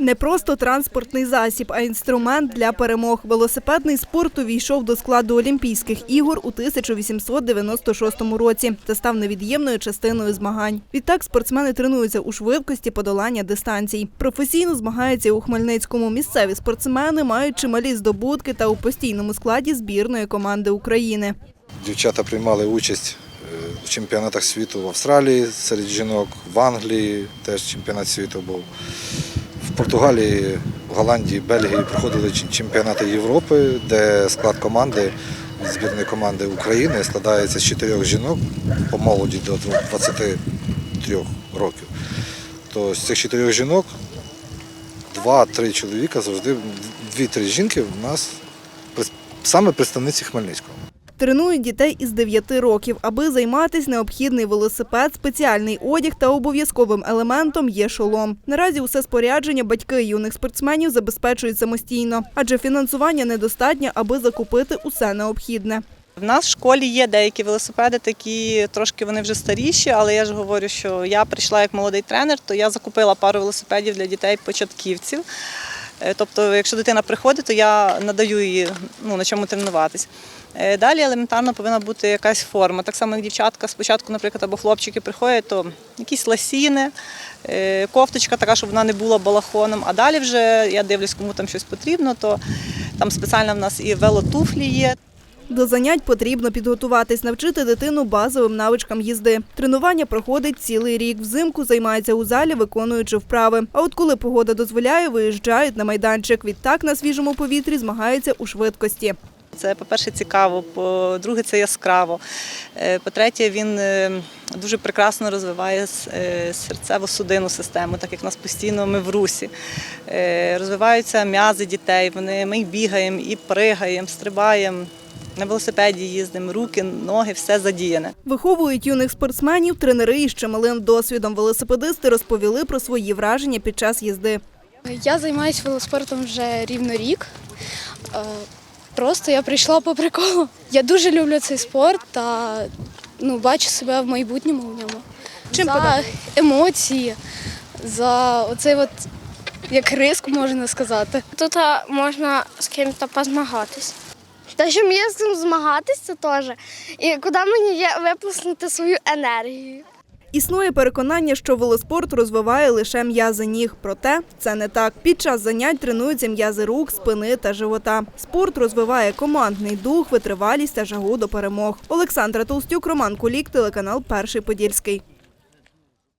Не просто транспортний засіб, а інструмент для перемог. Велосипедний спорт увійшов до складу Олімпійських ігор у 1896 році та став невід'ємною частиною змагань. Відтак спортсмени тренуються у швидкості подолання дистанцій. Професійно змагаються у Хмельницькому. Місцеві спортсмени мають чималі здобутки та у постійному складі збірної команди України. Дівчата приймали участь е, в чемпіонатах світу в Австралії серед жінок, в Англії теж чемпіонат світу був. В Португалії, в Голландії, Бельгії проходили чемпіонати Європи, де склад команди, збірної команди України складається з чотирьох жінок по молоді до 23 років. То з цих чотирьох жінок два-три чоловіка завжди, дві-три жінки в нас саме представниці Хмельницького. Тренують дітей із 9 років. Аби займатись, необхідний велосипед, спеціальний одяг та обов'язковим елементом є шолом. Наразі усе спорядження батьки юних спортсменів забезпечують самостійно, адже фінансування недостатньо, аби закупити усе необхідне. В нас в школі є деякі велосипеди, такі трошки вони вже старіші, але я ж говорю, що я прийшла як молодий тренер, то я закупила пару велосипедів для дітей-початківців. Е, Тобто, якщо дитина приходить, то я надаю їй ну, на чому тренуватись. Е, Далі елементарно повинна бути якась форма. Так само, як дівчатка спочатку, наприклад, або хлопчики приходять, то якісь ласіни, е, кофточка така, щоб вона не була балахоном. А далі вже я дивлюсь, кому там щось потрібно, то там спеціально в нас і велотуфлі є. До занять потрібно підготуватись, навчити дитину базовим навичкам їзди. Тренування проходить цілий рік. Взимку займаються у залі, виконуючи вправи. А от коли погода дозволяє, виїжджають на майданчик. Відтак на свіжому повітрі змагаються у швидкості. Це, по-перше, цікаво, по-друге, це яскраво. Е, По-третє, він е, дуже прекрасно розвиває е, серцево-судинну систему, так як нас постійно ми в русі. Розвиваються м'язи дітей, ми й бігаємо, і пригаємо, стрибаємо, на велосипеді їздимо, руки, ноги, все задіяне. Виховують юних спортсменів тренери із чималим досвідом. Велосипедисти розповіли про свої враження під час їзди. Я займаюся велоспортом вже рівно рік. Е, Просто я прийшла по приколу. Я дуже люблю цей спорт та ну, бачу себе в майбутньому в ньому. Чим за подобається? емоції, за оцей от як риск, можна сказати. Тут можна з ким-то позмагатись. Та що мені з цим змагатися теж. І куди мені є виплеснути свою енергію. Існує переконання, що велоспорт розвиває лише м'язи ніг. Проте це не так. Під час занять тренуються м'язи рук, спини та живота. Спорт розвиває командний дух, витривалість та жагу до перемог. Олександра Толстюк, Роман Кулік, телеканал Перший Подільський.